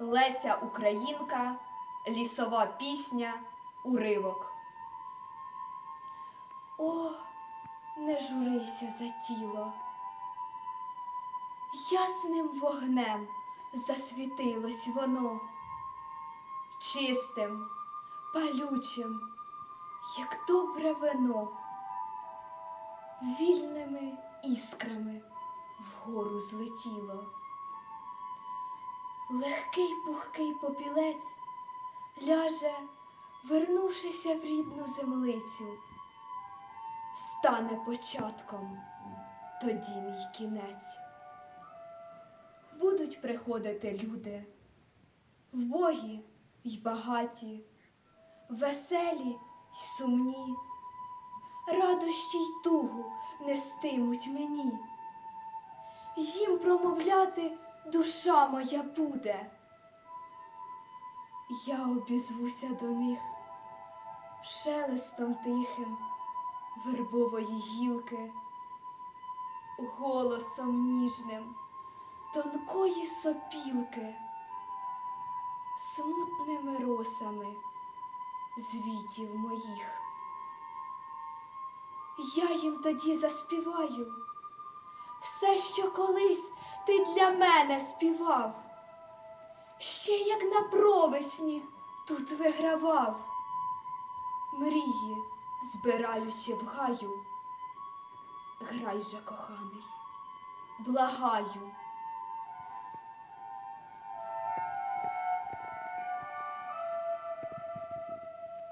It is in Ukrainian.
Леся Українка, лісова пісня, уривок. О, не журися за тіло. Ясним вогнем засвітилось воно, чистим, палючим, як добре вино, вільними іскрами вгору злетіло. Легкий пухкий попілець ляже, вернувшися в рідну землицю, стане початком тоді мій кінець. Будуть приходити люди, вбогі й багаті, веселі й сумні, радощі й тугу нестимуть мені. Їм промовляти душа моя буде. Я обізвуся до них шелестом тихим вербової гілки, голосом ніжним тонкої сопілки, смутними росами звітів моїх. Я їм тоді заспіваю все, що колись ти для мене співав, ще як на провесні тут вигравав, мрії, збираючи в гаю. Грай же, коханий, благаю,